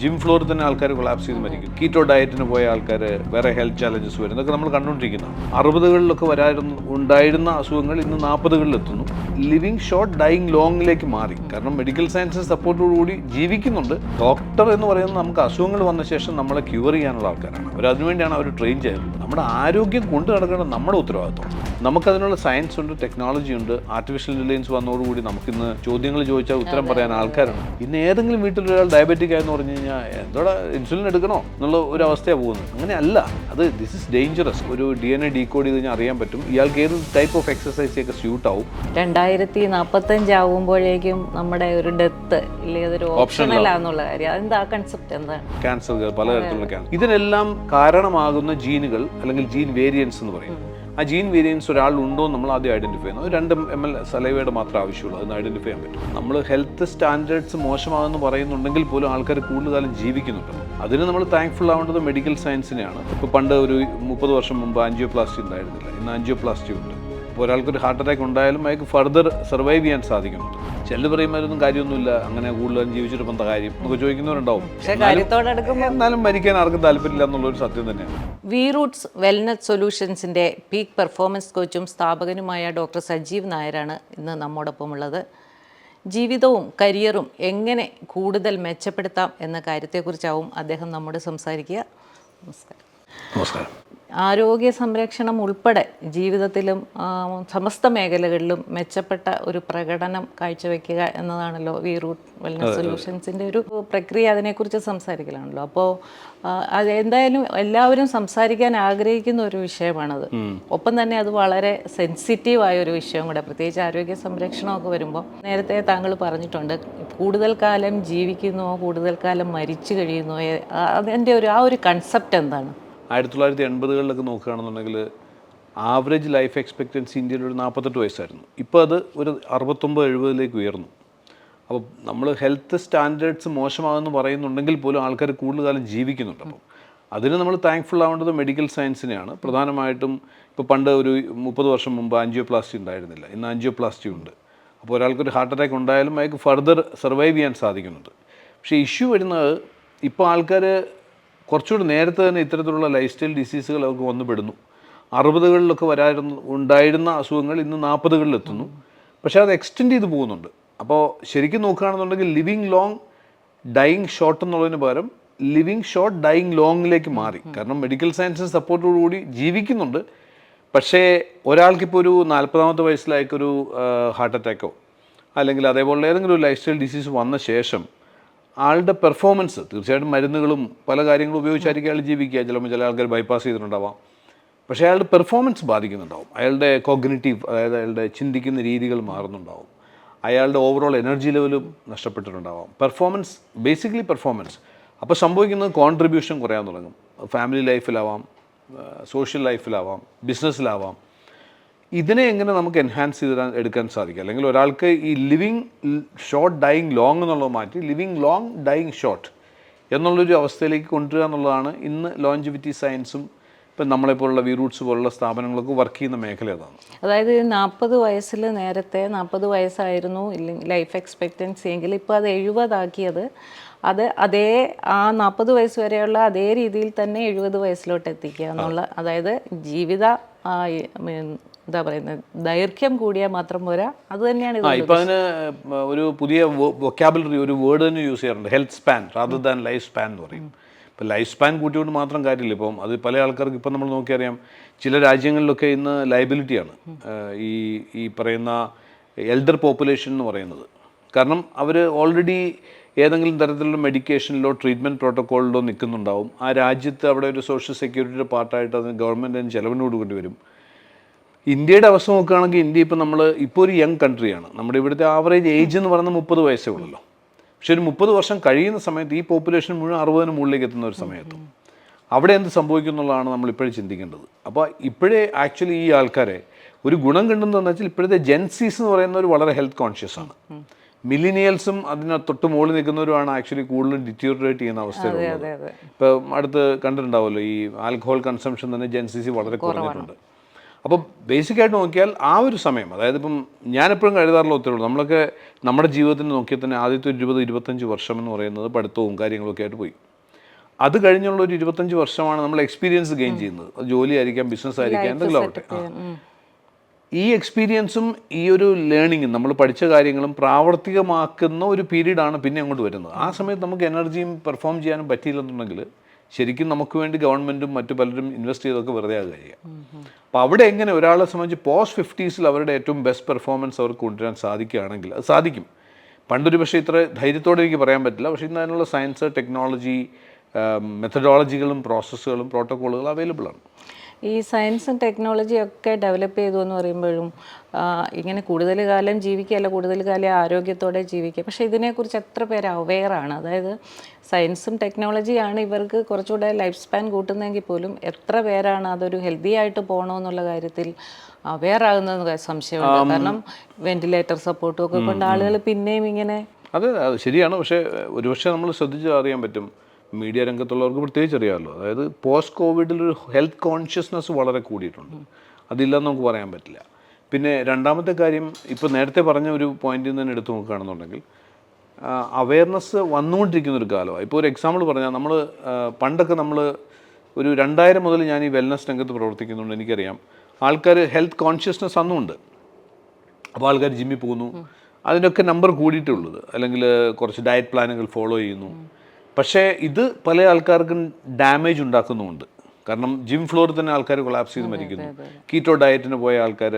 Gym ഫ്ലോറിൽ തന്നെ ആൾക്കാർ കൊളാപ്സ് ചെയ്ത് മരിക്കും. കീറ്റോ ഡയറ്റിന് പോയ ആൾക്കാർ വേറെ ഹെൽത്ത് ചാലഞ്ചസ് വരും. ഇതൊക്കെ നമ്മൾ കണ്ടുകൊണ്ടിരിക്കുന്നു. അറുപതുകളിലൊക്കെ വരായിരുന്നു ഉണ്ടായിരുന്ന അസുഖങ്ങൾ ഇന്ന് നാൽപ്പതുകളിലെത്തുന്നു ലിവിങ് ഷോർട്ട് ഡൈയിങ് ലോങ്ങിലേക്ക് മാറി. കാരണം മെഡിക്കൽ സയൻസ് സപ്പോർട്ടോടുകൂടി ജീവിക്കുന്നുണ്ട്. ഡോക്ടർ എന്ന് പറയുന്നത് നമുക്ക് അസുഖങ്ങൾ വന്ന ശേഷം നമ്മളെ ക്യൂർ ചെയ്യാനുള്ള ആൾക്കാരാണ്. അവർ അതിനുവേണ്ടിയാണ് അവർ ട്രെയിൻ ചെയ്യുന്നത് നമ്മുടെ ആരോഗ്യം കൊണ്ടു നടക്കേണ്ടത് നമ്മുടെ ഉത്തരവാദിത്വം. നമുക്കതിനുള്ള സയൻസ് ഉണ്ട് ടെക്നോളജി ഉണ്ട് ആർട്ടിഫിഷ്യൽ ഇന്റലിജൻസ് വന്നതോടുകൂടി നമുക്കിന്ന് ചോദ്യങ്ങൾ ചോദിച്ചാൽ ഉത്തരം പറയാൻ ആൾക്കാരുണ്ട്. ഇന്ന് ഏതെങ്കിലും വീട്ടിലൊരാൾ ഡയബറ്റിക് ആയെന്ന് പറഞ്ഞു കഴിഞ്ഞാൽ എന്തോടാ ഇൻസുലിൻ എടുക്കണോ എന്നുള്ള ഒരു അവസ്ഥയാണ് പോകുന്നത്. അങ്ങനെയല്ല. അത് ദിസ് ഇസ് ഡേഞ്ചറസ് ഒരു ഡി എൻ എ ഡീകോഡ് ചെയ്ത് കഴിഞ്ഞാൽ അറിയാൻ പറ്റും. ഇയാൾക്ക് ഏത് ടൈപ്പ് ഓഫ് എക്സസൈസ് ഒക്കെ സ്യൂട്ട് ആവും? രണ്ടായിരത്തി നാൽപ്പത്തഞ്ച് ആവുമ്പോഴേക്കും നമ്മുടെ ഒരു ഡെത്ത് ഇല്ലേ അതൊരു ഓപ്ഷണലാന്നുള്ള കാര്യം. അതെന്താ കൺസെപ്റ്റ് എന്താണ്? ക്യാൻസർ പലതരത്തിലുള്ള ക്യാൻസർ ഇതിനെല്ലാം കാരണമാകുന്ന ജീനുകൾ അല്ലെങ്കിൽ ജീൻ വേരിയൻസ് എന്ന് പറയും. ആ ജീൻ വേരിയൻസ് ഒരാൾ ഉണ്ടോ എന്ന് നമ്മൾ ആദ്യം ഐഡന്റിഫൈ അത് രണ്ട് എം എൽ സലൈവയുടെ മാത്രമേ ആവശ്യമുള്ളൂ. അതിന് ഐഡന്റിഫൈ ചെയ്യാൻ പറ്റും. നമ്മൾ ഹെൽത്ത് സ്റ്റാൻഡേർഡ്സ് മോശമാണെന്ന് പറയുന്നുണ്ടെങ്കിൽ പോലും ആൾക്കാർ കൂടുതൽ കാലം ജീവിക്കുന്നുണ്ട്. അതിന് നമ്മൾ താങ്ക്ഫുൾ ആവേണ്ടത് മെഡിക്കൽ സയൻസിനെയാണ് ഇപ്പോൾ പണ്ട് ഒരു മുപ്പത് വർഷം മുമ്പ് ആൻജിയോപ്ലാസ്റ്റി ഉണ്ടായിരുന്നില്ല. ഇന്ന് ആൻജിയോപ്ലാസ്റ്റി ഉണ്ട്. ഇപ്പോൾ ഒരാൾക്കൊരു ഹാർട്ട് അറ്റാക്ക് ഉണ്ടായാലും അയാൾക്ക് ഫർദർ സർവൈവ് ചെയ്യാൻ സാധിക്കുന്നുണ്ട് ചെല്ല് പറയുമ്പോഴൊന്നും കാര്യമൊന്നുമില്ല. അങ്ങനെ കൂടുതലും ജീവിച്ചിട്ട് എന്താ കാര്യം നമുക്ക് ചോദിക്കുന്നവരുണ്ടാവും. എന്നാലും മരിക്കാൻ ആർക്കും താല്പര്യമില്ല എന്നുള്ളൊരു സത്യം തന്നെയാണ്. വി റൂട്ട്സ് വെൽനസ് സൊല്യൂഷൻസിന്റെ പീക്ക് പെർഫോമൻസ് കോച്ചും സ്ഥാപകനുമായ ഡോക്ടർ സജീവ് നായരാണ് ഇന്ന് നമ്മോടൊപ്പം ഉള്ളത്. ജീവിതവും കരിയറും എങ്ങനെ കൂടുതൽ മെച്ചപ്പെടുത്താം എന്ന കാര്യത്തെക്കുറിച്ചാവും അദ്ദേഹം നമ്മോട് സംസാരിക്കുക. നമസ്കാരം. നമസ്കാരം. ആരോഗ്യ സംരക്ഷണം ഉൾപ്പെടെ ജീവിതത്തിലും സമസ്ത മേഖലകളിലും മെച്ചപ്പെട്ട ഒരു പ്രകടനം കാഴ്ചവെക്കുക എന്നതാണല്ലോ വി റൂട്ട് വെൽനസ് സൊല്യൂഷൻസിന്റെ ഒരു പ്രക്രിയ അതിനെക്കുറിച്ച് സംസാരിക്കലാണല്ലോ. അപ്പോൾ അത് എന്തായാലും എല്ലാവരും സംസാരിക്കാൻ ആഗ്രഹിക്കുന്ന ഒരു വിഷയമാണത്. ഒപ്പം തന്നെ അത് വളരെ സെൻസിറ്റീവായ ഒരു വിഷയം കൂടെ പ്രത്യേകിച്ച് ആരോഗ്യ സംരക്ഷണമൊക്കെ വരുമ്പോൾ നേരത്തെ താങ്കൾ പറഞ്ഞിട്ടുണ്ട് കൂടുതൽ കാലം ജീവിക്കുന്നോ കൂടുതൽ കാലം മരിച്ചു കഴിയുന്നോ അതിന്റെ ഒരു ആ ഒരു കൺസെപ്റ്റ് എന്താണ്? ആയിരത്തി തൊള്ളായിരത്തി എൺപതുകളിലൊക്കെ നോക്കുകയാണെന്നുണ്ടെങ്കിൽ ആവറേജ് ലൈഫ് എക്സ്പെക്റ്റൻസി ഇന്ത്യയിൽ ഒരു നാൽപ്പത്തെട്ട് വയസ്സായിരുന്നു. ഇപ്പോൾ അത് ഒരു അറുപത്തൊമ്പത് എഴുപതിലേക്ക് ഉയർന്നു. അപ്പോൾ നമ്മൾ ഹെൽത്ത് സ്റ്റാൻഡേർഡ്സ് മോശമാകുമെന്ന് പറയുന്നുണ്ടെങ്കിൽ പോലും ആൾക്കാർ കൂടുതൽ കാലം ജീവിക്കുന്നുണ്ട് അപ്പം. അതിന് നമ്മൾ താങ്ക്ഫുൾ ആവേണ്ടത് മെഡിക്കൽ സയൻസിനെയാണ്. പ്രധാനമായിട്ടും ഇപ്പോൾ പണ്ട് ഒരു മുപ്പത് വർഷം മുമ്പ് ആൻജിയോപ്ലാസ്റ്റി ഉണ്ടായിരുന്നില്ല. ഇന്ന് ആൻജിയോപ്ലാസ്റ്റി ഉണ്ട്. അപ്പോൾ ഒരാൾക്കൊരു ഹാർട്ട് അറ്റാക്ക് ഉണ്ടായാലും അയാൾക്ക് ഫർദർ സർവൈവ് ചെയ്യാൻ സാധിക്കുന്നുണ്ട്. പക്ഷേ ഇഷ്യൂ വരുന്നത് ഇപ്പോൾ ആൾക്കാർ കുറച്ചുകൂടി നേരത്തെ തന്നെ ഇത്തരത്തിലുള്ള ലൈഫ് സ്റ്റൈൽ ഡിസീസുകൾ അവർക്ക് വന്നുപെടുന്നു അറുപതുകളിലൊക്കെ വരായിരുന്നു ഉണ്ടായിരുന്ന അസുഖങ്ങൾ ഇന്ന് നാൽപ്പതുകളിലെത്തുന്നു പക്ഷേ അത് എക്സ്റ്റെൻഡ് ചെയ്ത് പോകുന്നുണ്ട്. അപ്പോൾ ശരിക്കും നോക്കുകയാണെന്നുണ്ടെങ്കിൽ ലിവിങ് ലോങ് ഡൈയിങ് ഷോർട്ട് എന്നുള്ളതിന് പകരം ലിവിങ് ഷോർട്ട് ഡൈയിങ് ലോങ്ങിലേക്ക് മാറി. കാരണം മെഡിക്കൽ സയൻസ് സപ്പോർട്ടോടുകൂടി ജീവിക്കുന്നുണ്ട്. പക്ഷേ ഒരാൾക്കിപ്പോൾ ഒരു നാൽപ്പതാമത്തെ വയസ്സിലായിക്കൊരു ഹാർട്ട് അറ്റാക്കോ അല്ലെങ്കിൽ അതേപോലെ ഏതെങ്കിലും ഒരു ലൈഫ് സ്റ്റൈൽ ഡിസീസ് വന്ന ശേഷം ആളുടെ പെർഫോമൻസ് തീർച്ചയായിട്ടും മരുന്നുകളും പല കാര്യങ്ങളും ഉപയോഗിച്ചായിരിക്കും അയാൾ ജീവിക്കുക. ചിലപ്പോൾ ചില ആൾക്കാർ ബൈപ്പാസ് ചെയ്തിട്ടുണ്ടാവാം. പക്ഷേ അയാളുടെ പെർഫോമൻസ് ബാധിക്കുന്നുണ്ടാവും. അയാളുടെ കോഗ്നറ്റീവ് അതായത് അയാളുടെ ചിന്തിക്കുന്ന രീതികൾ മാറുന്നുണ്ടാവും. അയാളുടെ ഓവറോൾ എനർജി ലെവലും നഷ്ടപ്പെട്ടിട്ടുണ്ടാവാം. പെർഫോമൻസ് ബേസിക്കലി പെർഫോമൻസ് അപ്പോൾ സംഭവിക്കുന്നത് കോൺട്രിബ്യൂഷൻ കുറയാൻ തുടങ്ങും. ഫാമിലി ലൈഫിലാവാം സോഷ്യൽ ലൈഫിലാവാം ബിസിനസ്സിലാവാം ഇതിനെ എങ്ങനെ നമുക്ക് എൻഹാൻസ് ചെയ്ത് എടുക്കാൻ സാധിക്കും? അല്ലെങ്കിൽ ഒരാൾക്ക് ഈ ലിവിങ് ഷോർട്ട് ഡൈയിങ് ലോങ് എന്നുള്ളത് മാറ്റി ലിവിങ് ലോങ് ഡൈയിങ് ഷോർട്ട് എന്നുള്ളൊരു അവസ്ഥയിലേക്ക് കൊണ്ടുവരിക എന്നുള്ളതാണ് ഇന്ന് ലോഞ്ചിവിറ്റി സയൻസും ഇപ്പം നമ്മളെപ്പോലുള്ള വി റൂട്ട്സ് പോലുള്ള സ്ഥാപനങ്ങളൊക്കെ വർക്ക് ചെയ്യുന്ന മേഖല അതാണ് അതായത് നാൽപ്പത് വയസ്സിൽ നേരത്തെ നാൽപ്പത് വയസ്സായിരുന്നു ലൈഫ് എക്സ്പെക്റ്റൻസി എങ്കിൽ ഇപ്പോൾ അത് എഴുപതാക്കിയത് അത് അതേ ആ നാൽപ്പത് വയസ്സ് വരെയുള്ള അതേ രീതിയിൽ തന്നെ എഴുപത് വയസ്സിലോട്ട് എത്തിക്കുക എന്നുള്ള അതായത് ജീവിത എന്താ പറയുന്നത് ദൈർഘ്യം കൂടിയാൽ മാത്രം പോരാ. അത് തന്നെയാണ് ഇപ്പൊ അതിന് ഒരു പുതിയ വൊക്കാബുലറി ഒരു വേർഡ് തന്നെ യൂസ് ചെയ്യാറുണ്ട്. Health span rather than life span എന്ന് പറയും. ഇപ്പം ലൈഫ് സ്പാൻ കൂട്ടിയോണ്ട് മാത്രം കാര്യമില്ല. ഇപ്പം അത് പല ആൾക്കാർക്ക് ഇപ്പം നമ്മൾ നോക്കിയറിയാം ചില രാജ്യങ്ങളിലൊക്കെ ഇന്ന് ലൈബിലിറ്റിയാണ് ഈ ഈ പറയുന്ന എൽഡർ പോപ്പുലേഷൻ എന്ന് പറയുന്നത്. കാരണം അവർ ഓൾറെഡി ഏതെങ്കിലും തരത്തിലുള്ള മെഡിക്കേഷനിലോ ട്രീറ്റ്മെന്റ് പ്രോട്ടോക്കോളിലോ നിൽക്കുന്നുണ്ടാവും. ആ രാജ്യത്ത് അവിടെ ഒരു സോഷ്യൽ സെക്യൂരിറ്റിയുടെ പാർട്ടായിട്ട് അതിന് ഗവൺമെന്റ് അതിന് ചിലവിനോട് കൊണ്ടുവരും ഇന്ത്യയുടെ അവസ്ഥ നോക്കുകയാണെങ്കിൽ ഇന്ത്യ ഇപ്പോൾ നമ്മൾ ഇപ്പോൾ ഒരു യങ് കൺട്രിയാണ് നമ്മുടെ ഇവിടുത്തെ ആവറേജ് ഏജ് എന്ന് പറയുന്നത് മുപ്പത് വയസ്സേ ഉള്ളല്ലോ. പക്ഷെ ഒരു മുപ്പത് വർഷം കഴിയുന്ന സമയത്ത് ഈ പോപ്പുലേഷൻ മുഴുവൻ അറുപതിന് മുകളിലേക്ക് എത്തുന്ന ഒരു സമയത്തും. അവിടെ എന്ത് സംഭവിക്കും എന്നുള്ളതാണ് നമ്മൾ ഇപ്പോഴും ചിന്തിക്കേണ്ടത്. അപ്പോൾ ഇപ്പോഴേ ആക്ച്വലി ഈ ആൾക്കാരെ ഒരു ഗുണം കിട്ടുന്നതെന്ന് വെച്ചാൽ ഇപ്പോഴത്തെ ജെൻസീസ് എന്ന് പറയുന്നവർ വളരെ ഹെൽത്ത് കോൺഷ്യസ് ആണ്. മിലിനിയൽസും അതിന് തൊട്ട് മുകളിൽ നിൽക്കുന്നവരുമാണ് ആക്ച്വലി കൂടുതലും ഡിറ്റീറിയേറ്റ് ചെയ്യുന്ന അവസ്ഥയിലുള്ളത്. ഇപ്പം അടുത്ത് കണ്ടിട്ടുണ്ടാവുമല്ലോ ഈ ആൽക്കഹോൾ കൺസംഷൻ തന്നെ ജെൻസിസി വളരെ കുറഞ്ഞിട്ടുണ്ട്. അപ്പോൾ ബേസിക്കായിട്ട് നോക്കിയാൽ ആ ഒരു സമയം അതായത് ഇപ്പം ഞാനെപ്പോഴും കഴുതാറുള്ള ഒത്തിരി നമ്മളൊക്കെ നമ്മുടെ ജീവിതത്തിന് നോക്കിയാൽ തന്നെ ആദ്യത്തെ ഒരു ഇരുപത് ഇരുപത്തഞ്ച് വർഷം എന്ന് പറയുന്നത് പഠിത്തവും കാര്യങ്ങളൊക്കെ ആയിട്ട് പോയി. അത് കഴിഞ്ഞുള്ള ഒരു ഇരുപത്തഞ്ച് വർഷമാണ് നമ്മൾ എക്സ്പീരിയൻസ് ഗെയിൻ ചെയ്യുന്നത്. ജോലി ആയിരിക്കാം ബിസിനസ് ആയിരിക്കാം എന്തെങ്കിലും ആവട്ടെ. ഈ എക്സ്പീരിയൻസും ഈ ഒരു ലേണിങ്ങും നമ്മൾ പഠിച്ച കാര്യങ്ങളും പ്രാവർത്തികമാക്കുന്ന ഒരു പീരീഡാണ് പിന്നെ അങ്ങോട്ട് വരുന്നത്. ആ സമയത്ത് നമുക്ക് എനർജിയും പെർഫോം ചെയ്യാനും പറ്റിയില്ലെന്നുണ്ടെങ്കിൽ ശരിക്കും നമുക്ക് വേണ്ടി ഗവൺമെന്റും മറ്റു പലരും ഇൻവെസ്റ്റ് ചെയ്തൊക്കെ വെറുതെ ആകുക ചെയ്യുക. അപ്പോൾ അവിടെ എങ്ങനെ ഒരാളെ സംബന്ധിച്ച് പോസ്റ്റ് ഫിഫ്റ്റീസിൽ അവരുടെ ഏറ്റവും ബെസ്റ്റ് പെർഫോമൻസ് അവർക്ക് കൊണ്ടുവരാൻ സാധിക്കുകയാണെങ്കിൽ അത് സാധിക്കും. പണ്ടൊരു പക്ഷേ ഇത്ര ധൈര്യത്തോടെ എനിക്ക് പറയാൻ പറ്റില്ല. പക്ഷേ ഇന്ന് അതിനുള്ള സയൻസ് ടെക്നോളജി മെത്തഡോളജികളും പ്രോസസ്സുകളും പ്രോട്ടോക്കോളുകളും അവൈലബിൾ ആണ്. ഈ സയൻസും ടെക്നോളജിയും ഒക്കെ ഡെവലപ്പ് ചെയ്തു എന്ന് പറയുമ്പോഴും ഇങ്ങനെ കൂടുതൽ കാലം ജീവിക്കുകയല്ല കൂടുതൽ കാലം ആരോഗ്യത്തോടെ ജീവിക്കുക. പക്ഷേ ഇതിനെക്കുറിച്ച് എത്ര പേര് അവെയറാണ് അതായത് സയൻസും ടെക്നോളജിയാണ് ഇവർക്ക് കുറച്ചുകൂടെ ലൈഫ് സ്പാൻ കൂട്ടുന്നതെങ്കിൽ പോലും എത്ര പേരാണ് അതൊരു ഹെൽത്തി ആയിട്ട് പോകണമെന്നുള്ള കാര്യത്തിൽ അവെയർ ആകുന്നത് സംശയമുണ്ട്. കാരണം വെന്റിലേറ്റർ സപ്പോർട്ടും ഒക്കെ കൊണ്ട് ആളുകൾ പിന്നെയും ഇങ്ങനെ അതെ അത് ശരിയാണ്. പക്ഷേ ഒരുപക്ഷെ നമ്മൾ ശ്രദ്ധിച്ച് അറിയാൻ പറ്റും. മീഡിയ രംഗത്തുള്ളവർക്ക് പ്രത്യേകിച്ച് അറിയാമല്ലോ അതായത് പോസ്റ്റ് കോവിഡിൽ ഒരു ഹെൽത്ത് കോൺഷ്യസ്നെസ് വളരെ കൂടിയിട്ടുണ്ട്. അതില്ലെന്ന് നമുക്ക് പറയാൻ പറ്റില്ല. പിന്നെ രണ്ടാമത്തെ കാര്യം ഇപ്പോൾ നേരത്തെ പറഞ്ഞ ഒരു പോയിന്റിൽ നിന്ന് തന്നെ എടുത്തു നോക്കുകയാണെന്നുണ്ടെങ്കിൽ അവയർനെസ് വന്നുകൊണ്ടിരിക്കുന്ന ഒരു കാലമാണ്. ഇപ്പോൾ ഒരു എക്സാമ്പിൾ പറഞ്ഞാൽ നമ്മൾ പണ്ടൊക്കെ നമ്മൾ ഒരു രണ്ടായിരം മുതൽ ഞാൻ ഈ വെൽനസ് രംഗത്ത് പ്രവർത്തിക്കുന്നുണ്ട് എനിക്കറിയാം. ആൾക്കാർ ഹെൽത്ത് കോൺഷ്യസ്നെസ് അന്നുമുണ്ട്. അപ്പോൾ ആൾക്കാർ ജിമ്മിൽ പോകുന്നു. അതിനൊക്കെ നമ്പർ കൂടിയിട്ടുള്ളത് അല്ലെങ്കിൽ കുറച്ച് ഡയറ്റ് പ്ലാനുകൾ ഫോളോ ചെയ്യുന്നു. പക്ഷേ ഇത് പല ആൾക്കാർക്കും ഡാമേജ് ഉണ്ടാക്കുന്നുമുണ്ട്. കാരണം ജിം ഫ്ലോറിൽ തന്നെ ആൾക്കാർ കൊളാപ്സ് ചെയ്ത് മരിക്കുന്നു. കീറ്റോ ഡയറ്റിന് പോയ ആൾക്കാർ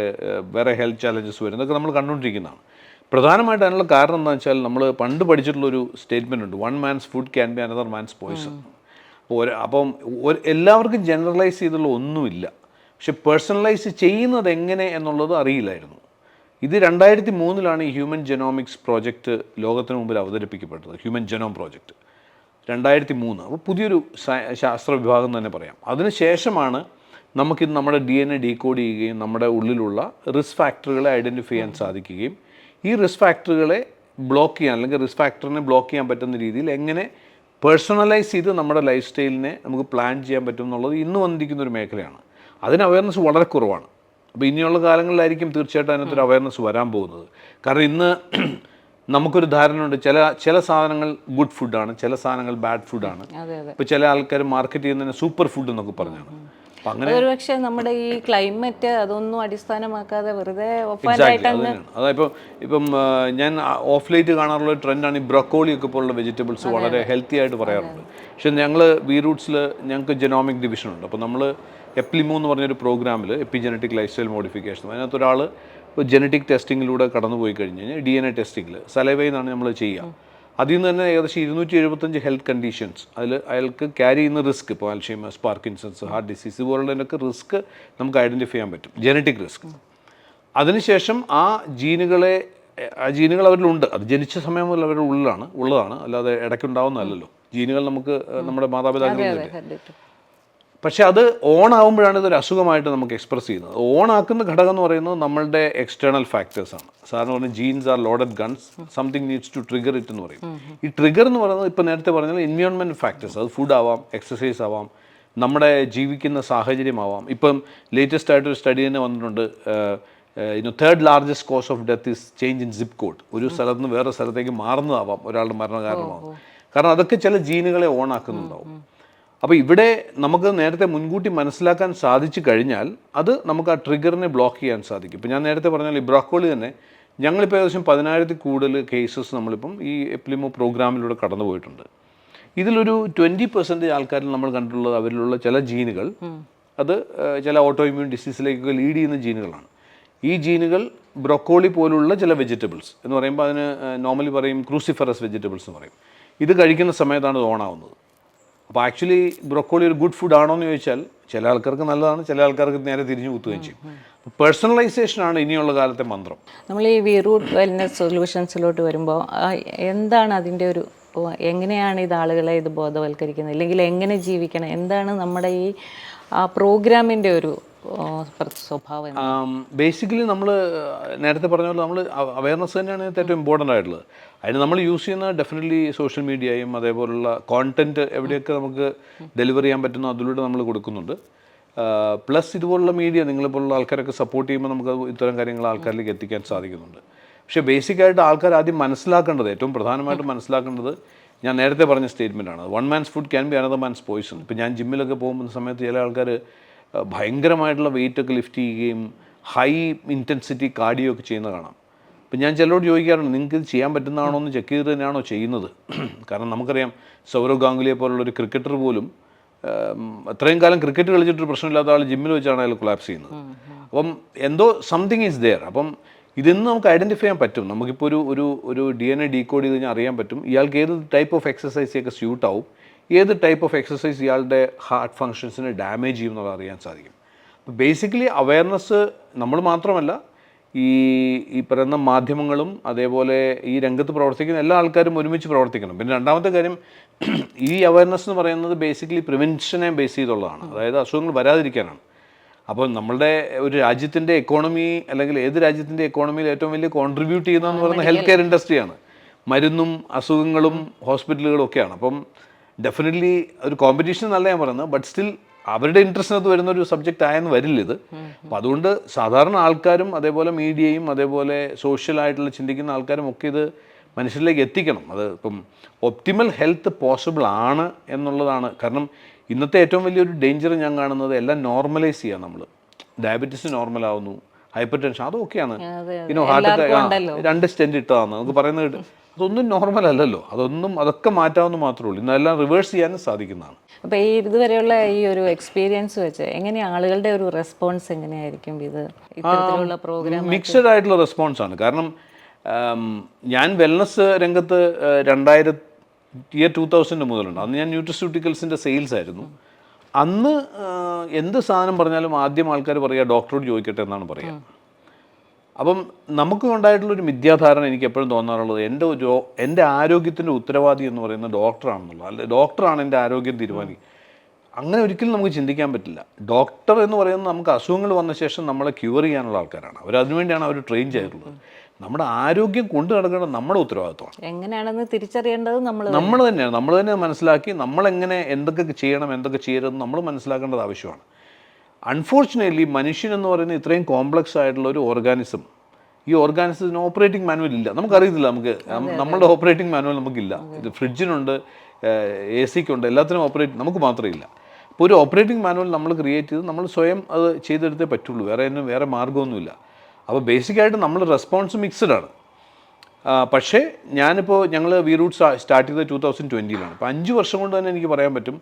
വേറെ ഹെൽത്ത് ചാലഞ്ചസ് വരും. ഇതൊക്കെ നമ്മൾ കണ്ടുകൊണ്ടിരിക്കുന്നതാണ്. പ്രധാനമായിട്ട് അതിനുള്ള കാരണം എന്താണെന്ന് വെച്ചാൽ നമ്മൾ പണ്ട് പഠിച്ചിട്ടുള്ളൊരു സ്റ്റേറ്റ്മെന്റ് ഉണ്ട്. One man's food can be another man's poison അപ്പോൾ അപ്പം എല്ലാവർക്കും ജനറലൈസ് ചെയ്തുള്ള ഒന്നുമില്ല. പക്ഷെ പേഴ്സണലൈസ് ചെയ്യുന്നത് എങ്ങനെ എന്നുള്ളത് അറിയില്ലായിരുന്നു. ഇത് രണ്ടായിരത്തി മൂന്നിലാണ് ഈ ഹ്യൂമൻ ജെനോമിക്സ് പ്രോജക്റ്റ് ലോകത്തിന് മുമ്പിൽ അവതരിപ്പിക്കപ്പെട്ടത്. ഹ്യൂമൻ ജെനോം പ്രോജക്റ്റ് രണ്ടായിരത്തി മൂന്ന് അപ്പോൾ പുതിയൊരു ശാസ്ത്ര വിഭാഗം തന്നെ പറയാം. അതിനുശേഷമാണ് നമുക്കിന്ന് നമ്മുടെ ഡി എൻ എ ഡീകോഡ് ചെയ്യുകയും നമ്മുടെ ഉള്ളിലുള്ള റിസ്ക് ഫാക്ടറുകളെ ഐഡന്റിഫൈ ചെയ്യാൻ സാധിക്കുകയും ഈ റിസ്ക് ഫാക്ടറുകളെ ബ്ലോക്ക് ചെയ്യാൻ അല്ലെങ്കിൽ റിസ്ക് ഫാക്ടറിനെ ബ്ലോക്ക് ചെയ്യാൻ പറ്റുന്ന രീതിയിൽ എങ്ങനെ പേഴ്സണലൈസ് ചെയ്ത് നമ്മുടെ ലൈഫ് സ്റ്റൈലിനെ നമുക്ക് പ്ലാൻ ചെയ്യാൻ പറ്റും എന്നുള്ളത് ഇന്ന് വന്നിരിക്കുന്ന ഒരു മേഖലയാണ്. അതിന് അവയർനെസ് വളരെ കുറവാണ്. അപ്പോൾ ഇനിയുള്ള കാലങ്ങളിലായിരിക്കും തീർച്ചയായിട്ടും അതിനകത്തൊരു അവയർനെസ് വരാൻ പോകുന്നത്. കാരണം ഇന്ന് നമുക്കൊരു ധാരണയുണ്ട്. ചില ചില സാധനങ്ങൾ ഗുഡ് ഫുഡാണ് ചില സാധനങ്ങൾ ബാഡ് ഫുഡാണ് ഇപ്പൊ ചില ആൾക്കാർ മാർക്കറ്റ് ചെയ്യുന്നതിന് സൂപ്പർ ഫുഡ് എന്നൊക്കെ പറഞ്ഞാണ്. ഒരുപക്ഷെ പക്ഷേ നമ്മുടെ ഈ ക്ലൈമറ്റ് അതൊന്നും അടിസ്ഥാനമാക്കാതെ വെറുതെ അതായത് ഇപ്പം ഞാൻ ഓഫ് ലൈറ്റ് കാണാറുള്ള ട്രെൻഡാണ് ഈ ബ്രക്കോളി ഒക്കെ പോലുള്ള വെജിറ്റബിൾസ് വളരെ ഹെൽത്തി ആയിട്ട് പറയാറുണ്ട്. പക്ഷെ ഞങ്ങൾ വി റൂട്ട്സിൽ ഞങ്ങൾക്ക് ജനോമിക് ഡിവിഷൻ ഉണ്ട്. അപ്പോൾ നമ്മൾ എപ്ലിമോ എന്ന് പറഞ്ഞൊരു പ്രോഗ്രാമിൽ എപ്പിജനറ്റിക് ലൈഫ് സ്റ്റൈൽ മോഡിഫിക്കേഷൻ അതിനകത്ത് ഒരാൾ ഇപ്പോൾ ജനറ്റിക് ടെസ്റ്റിങ്ങിലൂടെ കടന്നു പോയി കഴിഞ്ഞ് കഴിഞ്ഞാൽ ഡി എൻ എ ടെസ്റ്റിങ്ങിൽ സലവയിൽ നിന്നാണ് നമ്മൾ ചെയ്യുക അതിൽ നിന്ന് തന്നെ ഏകദേശം ഇരുന്നൂറ്റി എഴുപത്തഞ്ച് ഹെൽത്ത് കണ്ടീഷൻസ് അതിൽ അയാൾക്ക് ക്യാരി ചെയ്യുന്ന റിസ്ക് ഇപ്പോൾ അൽഷീമസ് പാർക്കിൻസൺസ് ഹാർട്ട് ഡിസീസ് പോലുള്ളതിനൊക്കെ റിസ്ക് നമുക്ക് ഐഡന്റിഫൈ ചെയ്യാൻ പറ്റും. ജനറ്റിക് റിസ്ക് അതിനുശേഷം ആ ജീനുകളെ ആ ജീനുകൾ അവരിലുണ്ട് അത് ജനിച്ച സമയം മുതൽ അവരുടെ ഉള്ളിലാണ് ഉള്ളതാണ്. അല്ലാതെ ഇടയ്ക്കുണ്ടാവുന്നതല്ലല്ലോ ജീനുകൾ നമുക്ക് നമ്മുടെ മാതാപിതാക്കളിൽ പക്ഷെ അത് ഓൺ ആകുമ്പോഴാണ് ഇതൊരു അസുഖമായിട്ട് നമുക്ക് എക്സ്പ്രസ് ചെയ്യുന്നത്. ഓൺ ആക്കുന്ന ഘടകം എന്ന് പറയുന്നത് നമ്മളുടെ എക്സ്റ്റേണൽ ഫാക്ടേഴ്സ് ആണ്. സാറിന് പറഞ്ഞ genes are loaded guns something needs to trigger it എന്ന് പറയും. ഈ ട്രിഗർ എന്ന് പറയുന്നത് ഇപ്പോൾ നേരത്തെ പറഞ്ഞാൽ എൻവയോൺമെന്റ് ഫാക്ടേഴ്സ് അത് ഫുഡ് ആവാം എക്സസൈസ് ആവാം നമ്മുടെ ജീവിക്കുന്ന സാഹചര്യമാവാം ഇപ്പം ലേറ്റസ്റ്റ് ആയിട്ടൊരു സ്റ്റഡി തന്നെ വന്നിട്ടുണ്ട്. ഇന്നു third largest cause of death is change in zip code ഒരു സ്ഥലത്ത് നിന്ന് വേറെ സ്ഥലത്തേക്ക് മാറുന്നതാവാം. ഒരാളുടെ മരണകാരണമാവാം. കാരണം അതൊക്കെ ചില ജീനുകളെ ഓൺ ആക്കുന്നുണ്ടാവും അപ്പോൾ ഇവിടെ നമുക്ക് നേരത്തെ മുൻകൂട്ടി മനസ്സിലാക്കാൻ സാധിച്ചു കഴിഞ്ഞാൽ അത് നമുക്ക് ആ ട്രിഗറിനെ ബ്ലോക്ക് ചെയ്യാൻ സാധിക്കും. ഇപ്പോൾ ഞാൻ നേരത്തെ പറഞ്ഞാൽ ഈ ബ്രോക്കോളി തന്നെ ഞങ്ങളിപ്പോൾ ഏകദേശം പതിനായിരത്തിൽ കൂടുതൽ കേസസ് നമ്മളിപ്പം ഈ എപ്ലിമോ പ്രോഗ്രാമിലൂടെ കടന്നു പോയിട്ടുണ്ട്. ഇതിലൊരു ട്വന്റി പെർസെന്റേജ് ആൾക്കാരിൽ നമ്മൾ കണ്ടിട്ടുള്ളത് അവരിലുള്ള ചില ജീനുകൾ അത് ചില ഓട്ടോ ഇമ്മ്യൂൺ ഡിസീസിലേക്കൊക്കെ ലീഡ് ചെയ്യുന്ന ജീനുകളാണ്. ഈ ജീനുകൾ ബ്രൊക്കോളി പോലുള്ള ചില വെജിറ്റബിൾസ് എന്ന് പറയുമ്പോൾ അതിന് നോർമലി പറയും ക്രൂസിഫറസ് വെജിറ്റബിൾസ് എന്ന് പറയും. ഇത് കഴിക്കുന്ന സമയത്താണ് ഇത് ഓണാവുന്നത് അപ്പോൾ ആക്ച്വലി ബ്രൊക്കോളി ഒരു ഗുഡ് ഫുഡ് ആണോ എന്ന് ചോദിച്ചാൽ ചില ആൾക്കാർക്ക് നല്ലതാണ് ചില ആൾക്കാർക്ക് നേരെ തിരിഞ്ഞു കുത്തുകയും ചെയ്യും. പേഴ്സണലൈസേഷൻ ആണ് ഇനിയുള്ള കാലത്തെ മന്ത്രം. നമ്മൾ ഈ വി റൂട്ട് വെൽനസ് സൊല്യൂഷൻസിലോട്ട് വരുമ്പോൾ എന്താണ് അതിന്റെ ഒരു എങ്ങനെയാണ് ഇത് ആളുകളെ ഇത് ബോധവൽക്കരിക്കുന്നത്? അല്ലെങ്കിൽ എങ്ങനെ ജീവിക്കണം? എന്താണ് നമ്മുടെ ഈ പ്രോഗ്രാമിന്റെ ഒരു സ്വഭാവം? ബേസിക്കലി നമ്മൾ നേരത്തെ പറഞ്ഞ പോലെ നമ്മൾ അവയർനെസ് തന്നെയാണ് ഏറ്റവും ഇമ്പോർട്ടന്റ് ആയിട്ടുള്ളത്. അതിന് നമ്മൾ യൂസ് ചെയ്യുന്ന ഡെഫിനറ്റ്ലി സോഷ്യൽ മീഡിയയും അതേപോലുള്ള കോണ്ടന്റ് എവിടെയൊക്കെ നമുക്ക് ഡെലിവർ ചെയ്യാൻ പറ്റുന്നോ അതിലൂടെ നമ്മൾ കൊടുക്കുന്നുണ്ട്. പ്ലസ് ഇതുപോലുള്ള മീഡിയ നിങ്ങളിപ്പോഴുള്ള ആൾക്കാരൊക്കെ സപ്പോർട്ട് ചെയ്യുമ്പോൾ നമുക്ക് ഇത്തരം കാര്യങ്ങൾ ആൾക്കാരിലേക്ക് എത്തിക്കാൻ സാധിക്കുന്നുണ്ട്. പക്ഷേ ബേസിക്കായിട്ട് ആൾക്കാർ ആദ്യം മനസ്സിലാക്കേണ്ടത് ഏറ്റവും പ്രധാനമായിട്ട് മനസ്സിലാക്കേണ്ടത് ഞാൻ നേരത്തെ പറഞ്ഞ സ്റ്റേറ്റ്മെന്റ് ആണ്. One man's food can be another man's poison ഇപ്പോൾ ഞാൻ ജിമ്മിലൊക്കെ പോകുന്ന സമയത്ത് ചില ആൾക്കാർ ഭയങ്കരമായിട്ടുള്ള വെയിറ്റൊക്കെ ലിഫ്റ്റ് ചെയ്യുകയും ഹൈ ഇന്റൻസിറ്റി കാർഡിയോ ഒക്കെ ചെയ്യുന്ന കാണാം. അപ്പം ഞാൻ ചിലരോട് ചോദിക്കാറുണ്ട് നിങ്ങൾക്ക് ഇത് ചെയ്യാൻ പറ്റുന്നതാണോ എന്ന് ചെക്ക് ചെയ്ത് തന്നെയാണോ ചെയ്യുന്നത്? കാരണം നമുക്കറിയാം സൗരവ് ഗാംഗുലിയെ പോലുള്ള ഒരു ക്രിക്കറ്റർ പോലും അത്രയും കാലം ക്രിക്കറ്റ് കളിച്ചിട്ട് പ്രശ്നമില്ലാത്ത ആൾ ജിമ്മിൽ വെച്ചാണ് അയാൾ കൊളാപ്സ് ചെയ്യുന്നത്. അപ്പം എന്തോ സംതിങ് ഈസ് ദെയർ അപ്പം ഇതിന്ന് നമുക്ക് ഐഡന്റിഫൈ ചെയ്യാൻ പറ്റും. നമുക്കിപ്പോൾ ഒരു ഒരു ഒരു ഡി എൻ എ ഡീകോഡ് ചെയ്ത് കഴിഞ്ഞാൽ അറിയാൻ പറ്റും. ഇയാൾക്ക് ഏത് ടൈപ്പ് ഓഫ് എക്സസൈസൊക്കെ സ്യൂട്ട് ആവും? ഏത് ടൈപ്പ് ഓഫ് എക്സസൈസ് ഇയാളുടെ ഹാർട്ട് ഫങ്ഷൻസിനെ ഡാമേജ് ചെയ്യും എന്നുള്ളത് അറിയാൻ സാധിക്കും. അപ്പോൾ ബേസിക്കലി അവയർനെസ് നമ്മൾ മാത്രമല്ല ഈ ഈ പറയുന്ന മാധ്യമങ്ങളും അതേപോലെ ഈ രംഗത്ത് പ്രവർത്തിക്കുന്ന എല്ലാ ആൾക്കാരും ഒരുമിച്ച് പ്രവർത്തിക്കണം. പിന്നെ രണ്ടാമത്തെ കാര്യം ഈ അവയർനെസ് എന്ന് പറയുന്നത് ബേസിക്കലി പ്രിവെൻഷനെ ബേസ് ചെയ്തുള്ളതാണ്. അതായത് അസുഖങ്ങൾ വരാതിരിക്കാനാണ്. അപ്പോൾ നമ്മളുടെ ഒരു രാജ്യത്തിന്റെ എക്കോണമി അല്ലെങ്കിൽ ഏത് രാജ്യത്തിന്റെ എക്കോണമിയിൽ ഏറ്റവും വലിയ കോൺട്രിബ്യൂട്ട് ചെയ്യുന്നതെന്ന് പറയുന്നത് ഹെൽത്ത് കെയർ ഇൻഡസ്ട്രിയാണ് മരുന്നും അസുഖങ്ങളും ഹോസ്പിറ്റലുകളും ഒക്കെയാണ്. അപ്പം ഡെഫിനറ്റ്ലി ഒരു കോമ്പറ്റീഷൻ എന്നല്ല ഞാൻ പറയുന്നത്. ബട്ട് സ്റ്റിൽ അവരുടെ ഇൻട്രസ്റ്റിനകത്ത് വരുന്ന ഒരു സബ്ജക്റ്റ് ആയെന്ന് വരില്ല ഇത്. അപ്പം അതുകൊണ്ട് സാധാരണ ആൾക്കാരും അതേപോലെ മീഡിയയും അതേപോലെ സോഷ്യലായിട്ടുള്ള ചിന്തിക്കുന്ന ആൾക്കാരും ഒക്കെ ഇത് മനുഷ്യരിലേക്ക് എത്തിക്കണം. അത് ഇപ്പം ഒപ്റ്റിമൽ ഹെൽത്ത് പോസിബിൾ ആണ് എന്നുള്ളതാണ്. കാരണം ഇന്നത്തെ ഏറ്റവും വലിയൊരു ഡേഞ്ചർ ഞാൻ കാണുന്നത് എല്ലാം നോർമലൈസ് ചെയ്യുക നമ്മൾ ഡയബറ്റീസ് നോർമൽ ആവുന്നു ഹൈപ്പർ ടെൻഷൻ അതൊക്കെയാണ് പിന്നെ ഹാർട്ട് അറ്റാക്ക് രണ്ട് സ്റ്റെന്റ് ഇട്ടതാണ്. നമുക്ക് പറയുന്നത് കേട്ട് അതൊന്നും നോർമൽ അല്ലല്ലോ. അതൊന്നും അതൊക്കെ മാറ്റാവുന്ന മാത്രമേ ഉള്ളൂ. ഇന്നെല്ലാം റിവേഴ്സ് ചെയ്യാനും സാധിക്കുന്നതാണ്. അപ്പോൾ ഈ ഇതുവരെയുള്ള ഈ ഒരു എക്സ്പീരിയൻസ് വെച്ച് എങ്ങനെയാണ് ആളുകളുടെ ഒരു റെസ്പോൺസ് എങ്ങനെയായിരിക്കും ഇത്? ഇത്തരത്തിലുള്ള പ്രോഗ്രാം മിക്സഡ് ആയിട്ടുള്ള റെസ്പോൺസ് ആണ്. കാരണം ഞാൻ വെൽനസ് രംഗത്ത് രണ്ടായിരത്തി ഇയർ ടൂ തൗസൻഡ് മുതലുണ്ട്. അന്ന് ഞാൻ ന്യൂട്രിസ്യൂട്ടിക്കൽസിന്റെ സെയിൽസ് ആയിരുന്നു. അന്ന് എന്ത് സാധനം പറഞ്ഞാലും ആദ്യം ആൾക്കാർ പറയുക ഡോക്ടറോട് ചോദിക്കട്ടെ എന്നാണ് പറയുക അപ്പം നമുക്ക് ഉണ്ടായിട്ടുള്ളൊരു മിഥ്യാധാരണ എനിക്ക് എപ്പോഴും തോന്നാറുള്ളത് എന്റെ ജോ എന്റെ ആരോഗ്യത്തിന്റെ ഉത്തരവാദി എന്ന് പറയുന്നത് ഡോക്ടറാണെന്നുള്ളത്. അല്ലെ ഡോക്ടറാണ് എന്റെ ആരോഗ്യം തീരുമാനിക്കുക. അങ്ങനെ ഒരിക്കലും നമുക്ക് ചിന്തിക്കാൻ പറ്റില്ല. ഡോക്ടർ എന്ന് പറയുന്നത് നമുക്ക് അസുഖങ്ങൾ വന്ന ശേഷം നമ്മളെ ക്യൂർ ചെയ്യാനുള്ള ആൾക്കാരാണ്. അവർ അതിനുവേണ്ടിയാണ് അവർ ട്രെയിൻ ചെയ്തിട്ടുള്ളത്. നമ്മുടെ ആരോഗ്യം കൊണ്ടു നടക്കേണ്ടത് നമ്മുടെ ഉത്തരവാദിത്വമാണ്. എങ്ങനെയാണെന്ന് തിരിച്ചറിയേണ്ടത് നമ്മൾ നമ്മൾ തന്നെയാണ്. നമ്മൾ തന്നെ മനസ്സിലാക്കി നമ്മളെങ്ങനെ എന്തൊക്കെ ചെയ്യണം എന്തൊക്കെ ചെയ്യരുതെന്ന് നമ്മൾ മനസ്സിലാക്കേണ്ടത് ആവശ്യമാണ്. അൺഫോർച്ചുനേറ്റ്ലി മനുഷ്യൻ എന്ന് പറയുന്നത് ഇത്രയും കോംപ്ലക്സ് ആയിട്ടുള്ള ഒരു ഓർഗാനിസം ഈ ഓർഗാനിസത്തിന് ഓപ്പറേറ്റിംഗ് മാനുവൽ ഇല്ല. നമുക്കറിയത്തില്ല നമുക്ക്. നമ്മളുടെ ഓപ്പറേറ്റിംഗ് മാനുവൽ നമുക്കില്ല. ഇത് ഫ്രിഡ്ജിനുണ്ട് എ സിക്കുണ്ട് എല്ലാത്തിനും ഓപ്പറേറ്റ് നമുക്ക് മാത്രമേ ഇല്ല അപ്പോൾ ഒരു ഓപ്പറേറ്റിംഗ് മാനുവൽ നമ്മൾ ക്രിയേറ്റ് ചെയ്ത് നമ്മൾ സ്വയം അത് ചെയ്തെടുത്തേ പറ്റുള്ളൂ. വേറെ ഒന്നും വേറെ മാർഗമൊന്നുമില്ല. അപ്പോൾ ബേസിക്കായിട്ട് നമ്മൾ റെസ്പോൺസ് മിക്സഡ് ആണ്. പക്ഷേ ഞാനിപ്പോൾ ഞങ്ങൾ വി റൂട്ട് സ്റ്റാർട്ട് ചെയ്തത് ടൂ തൗസൻഡ് ട്വന്റിയിലാണ് അപ്പോൾ അഞ്ച് വർഷം കൊണ്ട് തന്നെ എനിക്ക് പറയാൻ പറ്റും.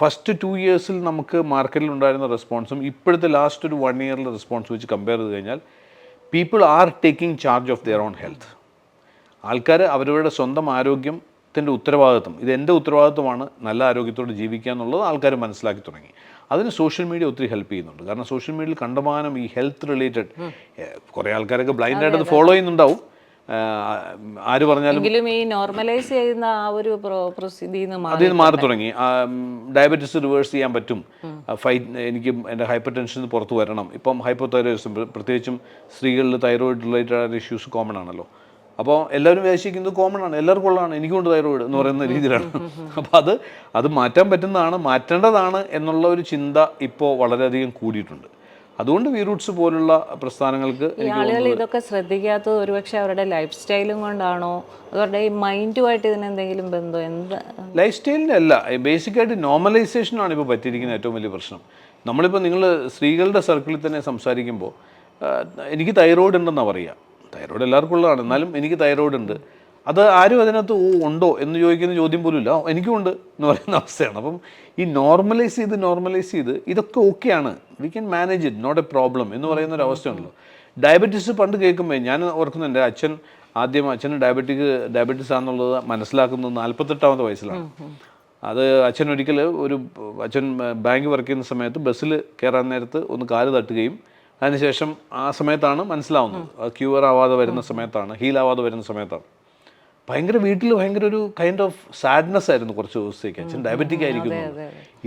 ഫസ്റ്റ് ടു ഇയേഴ്സിൽ നമുക്ക് മാർക്കറ്റിൽ ഉണ്ടായിരുന്ന റെസ്പോൺസും ഇപ്പോഴത്തെ ലാസ്റ്റ് ഒരു വൺ ഇയറിലെ റെസ്പോൺസ് വെച്ച് കമ്പയർ ചെയ്ത് കഴിഞ്ഞാൽ people are taking charge of their own health ആൾക്കാർ അവരവരുടെ സ്വന്തം ആരോഗ്യത്തിന്റെ ഉത്തരവാദിത്വം ഇത് എന്റെ ഉത്തരവാദിത്വമാണ് നല്ല ആരോഗ്യത്തോടെ ജീവിക്കുക എന്നുള്ളത് ആൾക്കാർ മനസ്സിലാക്കി തുടങ്ങി. അതിന് സോഷ്യൽ മീഡിയ ഒത്തിരി ഹെൽപ്പ് ചെയ്യുന്നുണ്ട്. കാരണം സോഷ്യൽ മീഡിയയിൽ കണ്ടമാനം ഈ ഹെൽത്ത് റിലേറ്റഡ് കുറേ ആൾക്കാരൊക്കെ ബ്ലൈൻഡായിട്ട് അത് ഫോളോ ചെയ്യുന്നുണ്ടാവും. ആര് പറഞ്ഞാലും ഈ നോർമലൈസ് ചെയ്യുന്ന ആ ഒരു അതിൽ നിന്ന് മാറി തുടങ്ങി. ഡയബറ്റീസ് റിവേഴ്സ് ചെയ്യാൻ പറ്റും. ഫൈറ്റ് എനിക്ക് എന്റെ ഹൈപ്പർ ടെൻഷൻ പുറത്ത് വരണം. ഇപ്പം ഹൈപ്പർ തൈറോയിഡിസം പ്രത്യേകിച്ചും സ്ത്രീകളിൽ തൈറോയിഡ് റിലേറ്റഡ് ഇഷ്യൂസ് കോമൺ ആണല്ലോ. അപ്പോൾ എല്ലാവരും വിചാരിക്കുന്നത് കോമൺ ആണ്. എല്ലാവർക്കും ഉള്ളതാണ്. എനിക്കുണ്ട് തൈറോയിഡ് എന്ന് പറയുന്ന രീതിയിലാണ്. അപ്പോൾ അത് അത് മാറ്റാൻ പറ്റുന്നതാണ് മാറ്റേണ്ടതാണ് എന്നുള്ള ഒരു ചിന്ത ഇപ്പോൾ വളരെയധികം കൂടിയിട്ടുണ്ട്. അതുകൊണ്ട് വി റൂട്ട്സ് പോലുള്ള പ്രസ്ഥാനങ്ങൾക്ക് ആളുകൾ ഇതൊക്കെ ശ്രദ്ധിക്കാത്തത് ഒരുപക്ഷെ അവരുടെ ലൈഫ് സ്റ്റൈലും കൊണ്ടാണോ? അവരുടെ ഈ മൈൻഡുമായിട്ട് ഇതിനെന്തെങ്കിലും ബന്ധം? എന്ത്? ലൈഫ് സ്റ്റൈലിന്റെ അല്ല ബേസിക്കായിട്ട് നോർമലൈസേഷനാണ് ഇപ്പോൾ പറ്റിയിരിക്കുന്ന ഏറ്റവും വലിയ പ്രശ്നം. നമ്മളിപ്പോൾ നിങ്ങൾ സ്ത്രീകളുടെ സർക്കിളിൽ തന്നെ സംസാരിക്കുമ്പോൾ എനിക്ക് തൈറോയ്ഡ് ഉണ്ടെന്നാണ് പറയുക. തൈറോയ്ഡ് എല്ലാവർക്കും ഉള്ളതാണ്. എന്നാലും എനിക്ക് തൈറോയ്ഡ് ഉണ്ട്. അത് ആരും അതിനകത്ത് ഉണ്ടോ എന്ന് ചോദിക്കുന്ന ചോദ്യം പോലും ഇല്ല. എനിക്കും ഉണ്ട് എന്ന് പറയുന്ന അവസ്ഥയാണ്. അപ്പം ഈ നോർമലൈസ് ചെയ്ത് നോർമലൈസ് ചെയ്ത് ഇതൊക്കെ ഓക്കെയാണ് we can manage it not a problem എന്ന് പറയുന്ന ഒരു അവസ്ഥയുണ്ടല്ലോ ഡയബറ്റീസ് പണ്ട് കേൾക്കുമ്പോൾ ഞാൻ ഓർക്കുന്നുണ്ട് എന്റെ അച്ഛൻ ആദ്യം അച്ഛന് ഡയബറ്റിക് ഡയബറ്റീസ് ആണെന്നുള്ളത് മനസ്സിലാക്കുന്നത് നാൽപ്പത്തെട്ടാമത്തെ വയസ്സിലാണ്. അത് അച്ഛൻ ഒരിക്കൽ ഒരു അച്ഛൻ ബാങ്ക് വർക്ക് ചെയ്യുന്ന സമയത്ത് ബസ്സിൽ കയറാൻ നേരത്ത് ഒന്ന് കാൽ തട്ടുകയും അതിനുശേഷം ആ സമയത്താണ് മനസ്സിലാവുന്നത്. ക്യൂർ ആവാതെ വരുന്ന സമയത്താണ് ഹീൽ ആവാതെ വരുന്ന സമയത്താണ്. ഭയങ്കര വീട്ടിൽ ഭയങ്കര ഒരു കൈൻഡ് ഓഫ് സാഡ്നെസ് ആയിരുന്നു കുറച്ച് ദിവസത്തേക്ക്. അച്ഛൻ ഡയബറ്റിക് ആയിരിക്കുന്നു.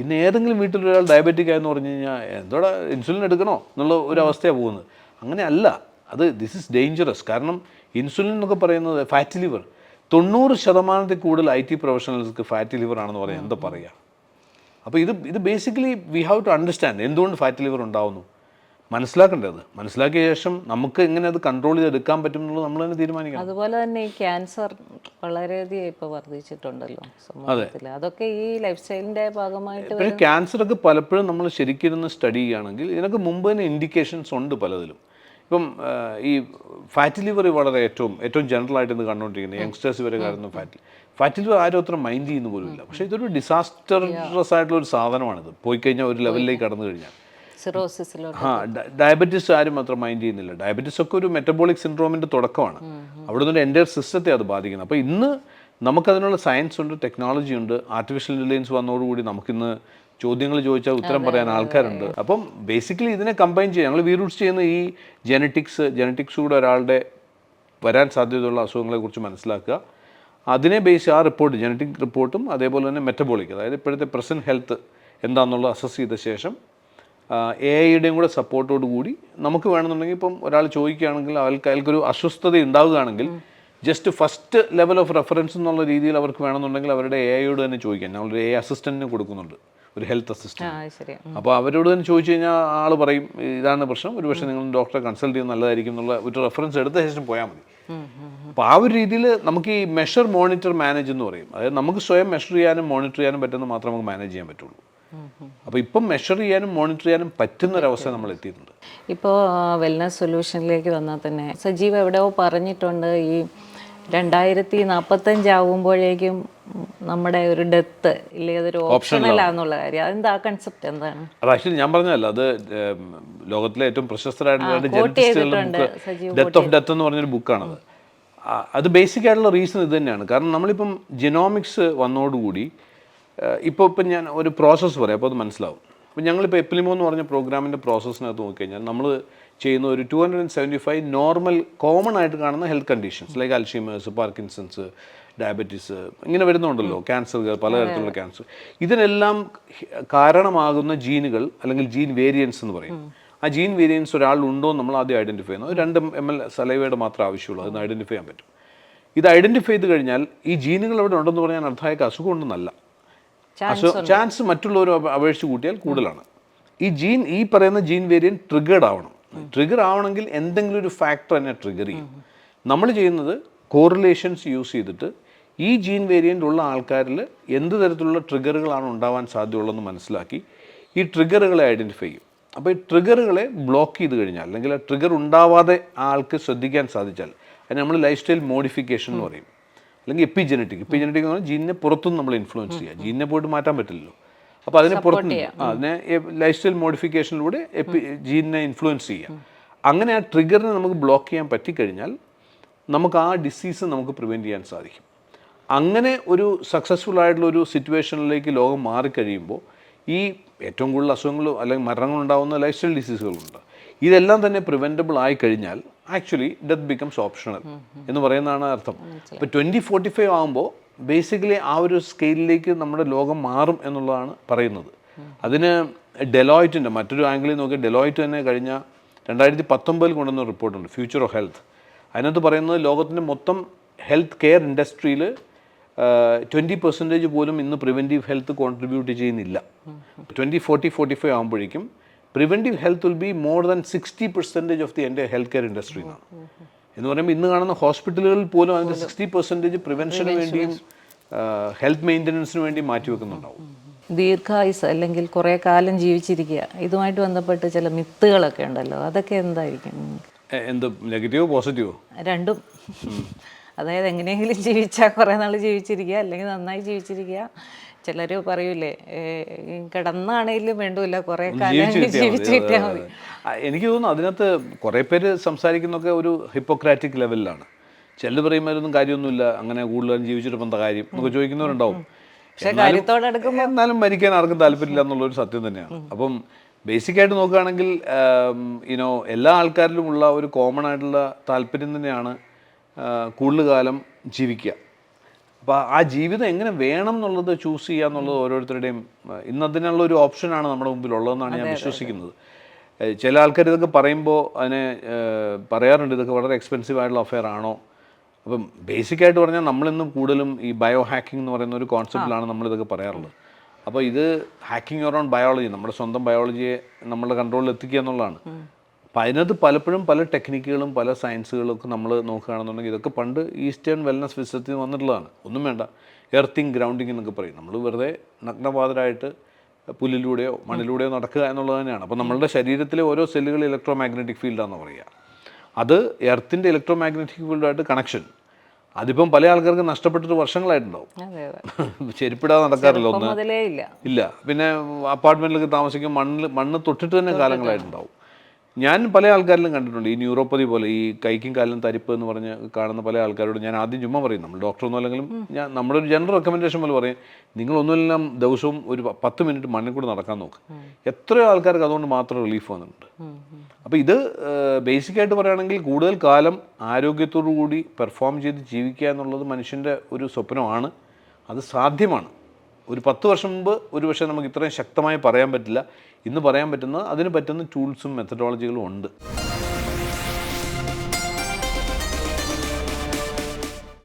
ഇന്ന് ഏതെങ്കിലും വീട്ടിൽ ഒരാൾ ഡയബറ്റിക് ആയെന്ന് പറഞ്ഞു കഴിഞ്ഞാൽ എന്തോടാ ഇൻസുലിൻ എടുക്കണോ? എന്നുള്ള ഒരു അവസ്ഥയാണ് പോകുന്നത്. അങ്ങനെ അല്ല. അത് ദിസ് ഇസ് ഡേഞ്ചറസ് കാരണം ഇൻസുലിൻ എന്നൊക്കെ പറയുന്നത് ഫാറ്റ് ലിവർ തൊണ്ണൂറ് ശതമാനത്തിൽ കൂടുതൽ ഐ ടി പ്രൊഫഷണൽസ്ക്ക് ഫാറ്റ് ലിവർ ആണെന്ന് പറയാം എന്താ പറയുക അപ്പോൾ ഇത് ഇത് basically we have to understand എന്തുകൊണ്ട് ഫാറ്റ് ലിവർ ഉണ്ടാവുന്നു. മനസ്സിലാക്കേണ്ടത്. മനസ്സിലാക്കിയ ശേഷം നമുക്ക് എങ്ങനെ അത് കൺട്രോൾ ചെയ്തെടുക്കാൻ പറ്റും എന്നുള്ളത് നമ്മൾ തന്നെ തീരുമാനിക്കണം. അതുപോലെ തന്നെ ഈ ക്യാൻസർ വളരെയധികം ഇപ്പോൾ വർദ്ധിച്ചിട്ടുണ്ടല്ലോ സമൂഹത്തിൽ അതൊക്കെ ഈ ലൈഫ് സ്റ്റൈലിന്റെ ഭാഗമായിട്ട് പിന്നെ ക്യാൻസർ ഒക്കെ പലപ്പോഴും നമ്മൾ ശരിക്കിരുന്ന് സ്റ്റഡി ചെയ്യുകയാണെങ്കിൽ ഇതിനൊക്കെ മുമ്പ് തന്നെ ഇൻഡിക്കേഷൻസ് ഉണ്ട് പലതിലും. ഇപ്പം ഈ ഫാറ്റ് ലിവർ വളരെ ഏറ്റവും ഏറ്റവും ജനറൽ ആയിട്ട് ഇന്ന് കണ്ടുകൊണ്ടിരിക്കുന്നത്. യങ്സ്റ്റേഴ്സ് വരെ കാരണം ഫാറ്റ് ഫാറ്റി ലിവർ ആരും അത്ര മൈൻഡ് ചെയ്യുന്ന പോലും ഇല്ല പക്ഷേ ഇതൊരു ഡിസാസ്റ്ററസ് ആയിട്ടുള്ള ഒരു സാധനമാണിത്. പോയി കഴിഞ്ഞാൽ ഒരു ലെവലിലേക്ക് കടന്നു കഴിഞ്ഞാൽ. സിറോസിസിലോട്ട് ആ ഡയബറ്റിസ് ആരും മാത്രം മൈൻഡ് ചെയ്യുന്നില്ല. ഡയബറ്റിസ് ഒക്കെ ഒരു മെറ്റബോളിക് സിൻഡ്രോമിന്റെ തുടക്കമാണ്. അവിടെ നിന്ന് എന്റെ സിസ്റ്റത്തെ അത് ബാധിക്കുന്നത് അപ്പോൾ ഇന്ന് നമുക്കതിനുള്ള സയൻസ് ഉണ്ട് ടെക്നോളജി ഉണ്ട് ആർട്ടിഫിഷ്യൽ ഇന്റലിജൻസ് വന്നതോടുകൂടി നമുക്കിന്ന് ചോദ്യങ്ങൾ ചോദിച്ചാൽ ഉത്തരം പറയാൻ ആൾക്കാരുണ്ട്. അപ്പം ബേസിക്കലി ഇതിനെ കമ്പൈൻ ചെയ്യുക ഞങ്ങൾ വീറൂട്ട്സ് ചെയ്യുന്ന ഈ ജനറ്റിക്സ് ജനറ്റിക്സ് കൂടെ ഒരാളുടെ വരാൻ സാധ്യതയുള്ള അസുഖങ്ങളെ കുറിച്ച് മനസ്സിലാക്കുക. അതിനെ ബേസ് ആ റിപ്പോർട്ട് ജനറ്റിക് റിപ്പോർട്ടും അതേപോലെ തന്നെ മെറ്റബോളിക് അതായത് ഇപ്പോഴത്തെ പ്രസന്റ് ഹെൽത്ത് എന്താണെന്നുള്ളത് അസസ് ചെയ്ത ശേഷം എ ഐയുടെയും കൂടെ സപ്പോർട്ടോട് കൂടി നമുക്ക് വേണമെന്നുണ്ടെങ്കിൽ ഇപ്പം ഒരാൾ ചോദിക്കുകയാണെങ്കിൽ അവർക്ക് അയാൾക്കൊരു അസ്വസ്ഥത ഉണ്ടാവുകയാണെങ്കിൽ just first level of reference എന്നുള്ള രീതിയിൽ അവർക്ക് വേണമെന്നുണ്ടെങ്കിൽ അവരുടെ എ ഐയോട് തന്നെ ചോദിക്കാം. ഞങ്ങളൊരു എ അസിസ്റ്റന്റിന് കൊടുക്കുന്നുണ്ട്. ഒരു ഹെൽത്ത് അസിസ്റ്റന്റ് അസിസ്റ്റന്റ് അപ്പോൾ അവരോട് തന്നെ ചോദിച്ചു കഴിഞ്ഞാൽ ആൾ പറയും ഇതാണ് പ്രശ്നം. ഒരു പക്ഷേ നിങ്ങൾ ഡോക്ടറെ കൺസൾട്ട് ചെയ്യുന്നത് നല്ലതായിരിക്കും എന്നുള്ള ഒരു റെഫറൻസ് എടുത്ത ശേഷം പോയാൽ മതി. അപ്പോൾ ആ ഒരു രീതിയിൽ നമുക്ക് ഈ മെഷർ മോണിറ്റർ മാനേജ് എന്ന് പറയും. അതായത് നമുക്ക് സ്വയം മെഷർ ചെയ്യാനും മോണിറ്റർ ചെയ്യാനും പറ്റുന്ന മാത്രമേ നമുക്ക് മാനേജ് ചെയ്യാൻ പറ്റുള്ളൂ. അപ്പോൾ ഇപ്പം മെഷർ ചെയ്യാനും മോണിറ്റർ ചെയ്യാനും പറ്റുന്ന ഒരവസ്ഥ നമ്മൾ എത്തിയിട്ടുണ്ട് ഇപ്പോൾ വെൽനസ് സൊല്യൂഷനിലേക്ക് വന്നാൽ തന്നെ സജീവ് എവിടെയോ പറഞ്ഞിട്ടുണ്ട് ഈ രണ്ടായിരത്തി നാൽപ്പത്തഞ്ച് ആകുമ്പോഴേക്കും നമ്മുടെ ഒരു ഡെത്ത് ഇല്ലേ അതൊരു കാര്യം. അതെന്താ ആ കൺസെപ്റ്റ് എന്താണ്? അത് ആക്ച്വലി ഞാൻ പറഞ്ഞല്ല അത് ലോകത്തിലെ ഏറ്റവും പ്രശസ്തരായിട്ടുള്ള ഡെത്ത് ഓഫ് ഡെത്ത് എന്ന് പറഞ്ഞൊരു ബുക്കാണത് അത് ബേസിക് ആയിട്ടുള്ള റീസൺ ഇത് തന്നെയാണ്. കാരണം നമ്മളിപ്പം ജിനോമിക്സ് വന്നതോടുകൂടി ഇപ്പോൾ ഇപ്പം ഞാൻ ഒരു പ്രോസസ്സ് പറയാം അപ്പോൾ അത് മനസ്സിലാവും. അപ്പോൾ ഞങ്ങളിപ്പോൾ എപ്പിലിമോ എന്ന് പറഞ്ഞ പ്രോഗ്രാമിന്റെ പ്രോസസ്സിനകത്ത് നോക്കിക്കഴിഞ്ഞാൽ നമ്മൾ ചെയ്യുന്ന ഒരു two hundred and seventy five normal common ആയിട്ട് കാണുന്ന health conditions like Alzheimer's Parkinson's diabetes ഇങ്ങനെ വരുന്നുണ്ടല്ലോ ക്യാൻസറുകൾ പലതരത്തിലുള്ള ക്യാൻസർ ഇതിനെല്ലാം കാരണമാകുന്ന ജീനുകൾ അല്ലെങ്കിൽ ജീൻ വേരിയൻസ് എന്ന് പറയും. ആ ജീൻ വേരിയൻസ് ഒരാളുണ്ടോ എന്ന് നമ്മൾ ആദ്യം ഐഡന്റിഫൈ ചെയ്യുന്നു അത് രണ്ട് എം എൽ സലൈവയുടെ മാത്രമേ ആവശ്യമുള്ളൂ അതിന് ഐഡന്റിഫൈ ചെയ്യാൻ പറ്റും. ഇത് ഐഡന്റിഫൈ ചെയ്ത് കഴിഞ്ഞാൽ ഈ ജീനുകൾ അവിടെ ഉണ്ടെന്ന് പറഞ്ഞാൽ അർത്ഥമായ അസുഖം ഉണ്ടെന്നല്ല. ചാൻസ് മറ്റുള്ളവർ അപേക്ഷിച്ച് കൂട്ടിയാൽ കൂടുതലാണ്. ഈ ജീൻ ഈ പറയുന്ന ജീൻ വേരിയന്റ് ട്രിഗേഡ് ആവണം. ട്രിഗർ ആവണമെങ്കിൽ എന്തെങ്കിലും ഒരു ഫാക്ടർ തന്നെ ട്രിഗർ ചെയ്യും. നമ്മൾ ചെയ്യുന്നത് കോറിലേഷൻസ് യൂസ് ചെയ്തിട്ട് ഈ ജീൻ വേരിയന്റ് ഉള്ള ആൾക്കാരിൽ എന്ത് തരത്തിലുള്ള ട്രിഗറുകളാണ് ഉണ്ടാവാൻ സാധ്യതയുള്ളതെന്ന് മനസ്സിലാക്കി ഈ ട്രിഗറുകളെ ഐഡന്റിഫൈ ചെയ്യും. അപ്പോൾ ഈ ട്രിഗറുകളെ ബ്ലോക്ക് ചെയ്ത് കഴിഞ്ഞാൽ അല്ലെങ്കിൽ ആ ട്രിഗർ ഉണ്ടാവാതെ ആ ആൾക്ക് ശ്രദ്ധിക്കാൻ സാധിച്ചാൽ അതിന് നമ്മൾ ലൈഫ് സ്റ്റൈൽ മോഡിഫിക്കേഷൻ എന്ന് പറയും. അല്ലെങ്കിൽ എപ്പിജനറ്റിക് എപ്പിജനറ്റിക് എന്ന് പറഞ്ഞാൽ ജീനിനെ പുറത്തുനിന്ന് നമ്മൾ ഇൻഫ്ലുവൻസ് ചെയ്യുക. ജീനിനെ പോയിട്ട് മാറ്റാൻ പറ്റില്ലല്ലോ. അപ്പോൾ അതിനെ പുറത്ത് അതിനെ ലൈഫ് സ്റ്റൈൽ മോഡിഫിക്കേഷനിലൂടെ എപ്പി ജീനിനെ ഇൻഫ്ലുവൻസ് ചെയ്യുക. അങ്ങനെ ആ ട്രിഗറിനെ നമുക്ക് ബ്ലോക്ക് ചെയ്യാൻ പറ്റിക്കഴിഞ്ഞാൽ നമുക്ക് ആ ഡിസീസ് നമുക്ക് പ്രിവെന്റ് ചെയ്യാൻ സാധിക്കും. അങ്ങനെ ഒരു സക്സസ്ഫുൾ ആയിട്ടുള്ള ഒരു സിറ്റുവേഷനിലേക്ക് ലോകം മാറിക്കഴിയുമ്പോൾ ഈ ഏറ്റവും കൂടുതൽ അസുഖങ്ങൾ അല്ലെങ്കിൽ മരണങ്ങളുണ്ടാകുന്ന ലൈഫ് സ്റ്റൈൽ ഡിസീസുകളുണ്ട് ഇതെല്ലാം തന്നെ പ്രിവെന്റബിൾ ആയി കഴിഞ്ഞാൽ ആക്ച്വലി ഡെത്ത് ബിക്കംസ് ഓപ്ഷണൽ എന്ന് പറയുന്നതാണ് അർത്ഥം. ഇപ്പോൾ ട്വന്റി ഫോർട്ടി ഫൈവ് ആകുമ്പോൾ ബേസിക്കലി ആ ഒരു സ്കെയിലിലേക്ക് നമ്മുടെ ലോകം മാറും എന്നുള്ളതാണ് പറയുന്നത്. അതിന് ഡെലോയിറ്റിന്റെ മറ്റൊരു ആംഗിളിൽ നോക്കി ഡെലോയിറ്റ് തന്നെ കഴിഞ്ഞ രണ്ടായിരത്തി പത്തൊമ്പതിൽ കൊണ്ടുവന്ന റിപ്പോർട്ടുണ്ട് ഫ്യൂച്ചർ ഓഫ് ഹെൽത്ത് അതിനകത്ത് പറയുന്നത് ലോകത്തിന്റെ മൊത്തം ഹെൽത്ത് കെയർ ഇൻഡസ്ട്രിയിൽ ട്വന്റി പെർസെന്റേജ് പോലും ഇന്ന് പ്രിവെന്റീവ് ഹെൽത്ത് കോൺട്രിബ്യൂട്ട് ചെയ്യുന്നില്ല. ട്വന്റി ഫോർട്ടി ഫോർട്ടി ഫൈവ് ആകുമ്പോഴേക്കും preventive health will be more than sixty percentage of the എന്റെ ഹെൽത്ത് കെയർ ഇൻഡസ്ട്രി എന്നാണ് എന്ന് പറയുമ്പോൾ ഇന്ന് കാണുന്ന ഹോസ്പിറ്റലുകളിൽ പോലും അതിന്റെ സിക്സ്റ്റി പെർസെന്റേജ് പ്രിവെൻഷന് വേണ്ടിയും ഹെൽത്ത് മെയിന്റനൻസിന് വേണ്ടിയും മാറ്റിവെക്കുന്നുണ്ടാവും ദീർഘായുസ് അല്ലെങ്കിൽ കുറേ കാലം ജീവിച്ചിരിക്കുക. ഇതുമായിട്ട് ബന്ധപ്പെട്ട് ചില മിത്തുകളൊക്കെ ഉണ്ടല്ലോ. അതൊക്കെ എന്തായിരിക്കും? എന്ത് നെഗറ്റീവോ പോസിറ്റീവോ? രണ്ടും. അതായത് എങ്ങനെയെങ്കിലും ജീവിച്ചാൽ കുറേ നാൾ ജീവിച്ചിരിക്കുക. അല്ലെങ്കിൽ നന്നായി ജീവിച്ചിരിക്കുക. ചിലർ പറയൂലേ കിടന്നാണേലും വേണ്ടൂല കുറെ കാലം മതി. എനിക്ക് തോന്നുന്നു അതിനകത്ത് കുറെ പേര് സംസാരിക്കുന്നൊക്കെ ഒരു ഹിപ്പോക്രാറ്റിക് ലെവലിലാണ്. ചിലർ പറയുമ്പോഴൊന്നും കാര്യമൊന്നുമില്ല അങ്ങനെ കൂടുതലും ജീവിച്ചിട്ട് എന്താ കാര്യം എന്നൊക്കെ ചോദിക്കുന്നവരുണ്ടാവും. എന്നാലും മരിക്കാൻ ആർക്കും താല്പര്യമില്ല എന്നുള്ളൊരു സത്യം തന്നെയാണ്. അപ്പം ബേസിക് ആയിട്ട് നോക്കുകയാണെങ്കിൽ ഇനോ എല്ലാ ആൾക്കാരിലും ഉള്ള ഒരു കോമൺ ആയിട്ടുള്ള താല്പര്യം തന്നെയാണ് കൂടുതൽ കാലം ജീവിക്കുക. അപ്പോൾ ആ ജീവിതം എങ്ങനെ വേണം എന്നുള്ളത് ചൂസ് ചെയ്യുക എന്നുള്ളത് ഓരോരുത്തരുടെയും ഇന്നതിനുള്ള ഇന്ന് ഒരു ഓപ്ഷനാണ് നമ്മുടെ മുമ്പിൽ ഉള്ളതെന്നാണ് ഞാൻ വിശ്വസിക്കുന്നത്. ചില ആൾക്കാർ ഇതൊക്കെ പറയുമ്പോൾ അതിനെ പറയാറുണ്ട് ഇതൊക്കെ വളരെ എക്സ്പെൻസീവ് ആയിട്ടുള്ള അഫെയർ ആണോ? അപ്പം ബേസിക് ആയിട്ട് പറഞ്ഞാൽ നമ്മളിന്നും കൂടുതലും ഈ ബയോ ഹാക്കിംഗ് എന്ന് പറയുന്ന ഒരു കോൺസെപ്റ്റിലാണ് നമ്മൾ ഇതൊക്കെ പറയാറുള്ളത്. അപ്പോൾ ഇത് ഹാക്കിംഗ് ഓൺ ബയോളജി നമ്മുടെ സ്വന്തം ബയോളജിയെ നമ്മുടെ കൺട്രോളിൽ എത്തിക്കുക എന്നുള്ളതാണ്. അപ്പം അതിനകത്ത് പലപ്പോഴും പല ടെക്നിക്കുകളും പല സയൻസുകളും ഒക്കെ നമ്മൾ നോക്കുകയാണെന്നുണ്ടെങ്കിൽ ഇതൊക്കെ പണ്ട് ഈസ്റ്റേൺ വെൽനസ് വിസത്തിൽ നിന്ന് വന്നിട്ടുള്ളതാണ്. ഒന്നും വേണ്ട. എർത്തിങ് ഗ്രൗണ്ടിങ് എന്നൊക്കെ പറയും. നമ്മൾ വെറുതെ നഗ്നപാതരായിട്ട് പുല്ലിലൂടെയോ മണ്ണിലൂടെയോ നടക്കുക എന്നുള്ളത് തന്നെയാണ്. അപ്പോൾ നമ്മളുടെ ശരീരത്തിലെ ഓരോ സെല്ലുകൾ ഇലക്ട്രോ മാഗ്നറ്റിക് ഫീൽഡാണെന്ന് പറയുക. അത് എർത്തിന്റെ ഇലക്ട്രോ മാഗ്നറ്റിക് ഫീൽഡായിട്ട് കണക്ഷൻ. അതിപ്പം പല ആൾക്കാർക്ക് നഷ്ടപ്പെട്ടിട്ട് വർഷങ്ങളായിട്ടുണ്ടാവും. ചെരുപ്പിടാതെ നടക്കാറില്ല ഒന്ന്. ഇല്ല. ഇല്ല. പിന്നെ അപ്പാർട്ട്മെന്റിലൊക്കെ താമസിക്കും മണ്ണിൽ മണ്ണ് തൊട്ടിട്ട് തന്നെ കാലങ്ങളായിട്ടുണ്ടാവും. ഞാൻ പല ആൾക്കാരിലും കണ്ടിട്ടുണ്ട്. ഈ ന്യൂറോപ്പതി പോലെ ഈ കൈക്കും കാലിലും തരിപ്പ് എന്ന് പറഞ്ഞ് കാണുന്ന പല ആൾക്കാരോട് ഞാൻ ആദ്യം ചുമ്മാ പറയും. നമ്മൾ ഡോക്ടറൊന്നും അല്ലെങ്കിലും ഞാൻ നമ്മുടെ ഒരു ജനറൽ റെക്കമെൻഡേഷൻ പോലെ പറയും. നിങ്ങളൊന്നുമെല്ലാം ദിവസവും ഒരു പത്ത് മിനിറ്റ് മണ്ണിൽ കൂടെ നടക്കാൻ നോക്ക്. എത്രയോ ആൾക്കാർക്ക് അതുകൊണ്ട് മാത്രം റിലീഫ് വന്നിട്ടുണ്ട്. അപ്പോൾ ഇത് ബേസിക്കായിട്ട് പറയുകയാണെങ്കിൽ കൂടുതൽ കാലം ആരോഗ്യത്തോടു കൂടി പെർഫോം ചെയ്ത് ജീവിക്കുക എന്നുള്ളത് മനുഷ്യന്റെ ഒരു സ്വപ്നമാണ്. അത് സാധ്യമാണ്. ഒരു പത്ത് വർഷം മുമ്പ് ഒരു പക്ഷേ നമുക്ക് ഇത്രയും ശക്തമായി പറയാൻ പറ്റില്ല. ഇന്ന് പറയാൻ പറ്റുന്ന അതിന് പറ്റുന്ന ടൂൾസും മെത്തഡോളജികളും ഉണ്ട്.